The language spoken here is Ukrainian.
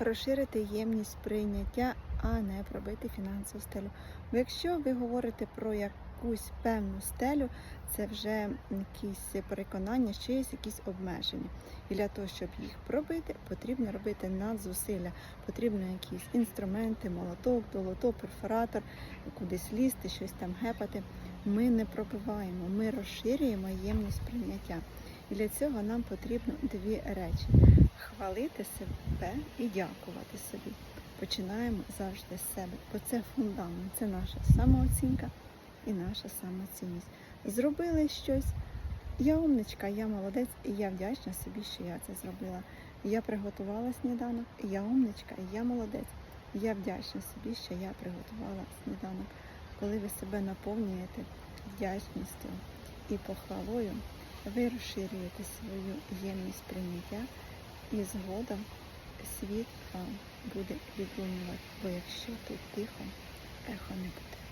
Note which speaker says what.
Speaker 1: розширити ємність прийняття, а не пробити фінансову стелю. Бо якщо ви говорите про якусь певну стелю, це вже якісь переконання, що є якісь обмеження. І для того, щоб їх пробити, потрібно робити надзусилля. Потрібно якісь інструменти, молоток, долото, перфоратор, кудись лізти, щось там гепати. Ми не пробиваємо, ми розширюємо ємність прийняття. І для цього нам потрібно дві речі: хвалити себе і дякувати собі. Починаємо завжди з себе, бо це фундамент, це наша самооцінка і наша самоцінність. Зробили щось. Я умничка, я молодець, і я вдячна собі, що я це зробила. Я приготувала сніданок, я умничка, я молодець. Я вдячна собі, що я приготувала сніданок. Коли ви себе наповнюєте вдячністю і похвалою, ви розширюєте свою ємність прийняття і згодом світ вам буде відлунювати, бо якщо тут тихо, ехо не буде.